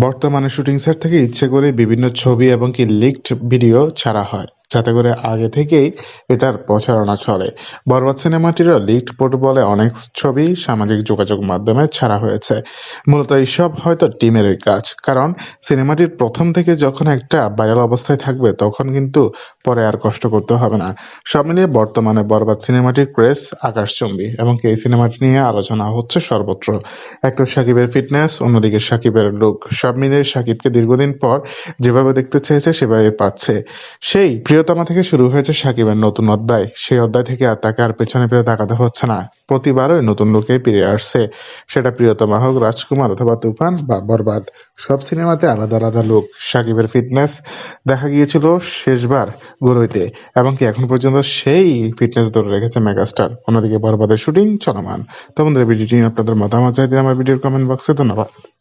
বর্তমানে shooting set থেকে ইচ্ছে করে বিভিন্ন ছবি এবং কি লিকড ভিডিও ছাড়া হয়। যাতে করে আগে থেকেই এটার প্রচারণা চলে। বরবাদ সিনেমাটিরও লিকড বলে অনেক ছবি সামাজিক যোগাযোগ মাধ্যমে ছাড়া হয়েছে। মূলত এইসব হয়তো টিমেরই কাজ, কারণ সিনেমাটির প্রথম থেকে যখন একটা ভাইরাল অবস্থায় থাকবে, তখন কিন্তু পরে আর কষ্ট করতে হবে না। সব মিলিয়ে বর্তমানে বরবাদ সিনেমাটির ক্রেজ আকাশচম্বী, এবং এই সিনেমাটি নিয়ে আলোচনা হচ্ছে সর্বত্র। এক তো সাকিবের ফিটনেস, অন্যদিকে সাকিবের লুক সব মিলিয়ে সাকিবকে দীর্ঘদিন পর যেভাবে দেখতে চেয়েছে, সেভাবে পাচ্ছে। সেই প্রিয়তমা থেকে শুরু হয়েছে সাকিবের নতুন অধ্যায়। সেই অধ্যায় থেকে আর তাকে আর পেছনে ফিরে তাকাতে হচ্ছে না। প্রতিবারই নতুন লোকে ফিরে আসছে। সেটা প্রিয়তমা হোক, রাজকুমার অথবা তুফান বা বরবাদ, সব সিনেমাতে আলাদা আলাদা লোক। সাকিবের ফিটনেস দেখা গিয়েছিল শেষবার গুরুইতে এবং কি এখন পর্যন্ত সেই ফিটনেস ধরে রেখেছে মেগাস্টার। অন্যদিকে বরবাদের শুটিং চলমান। তো বন্ধুরা, ভিডিওটি আপনাদের মতামত চাইতে আমার ভিডিওর কমেন্ট বক্সে। ধন্যবাদ।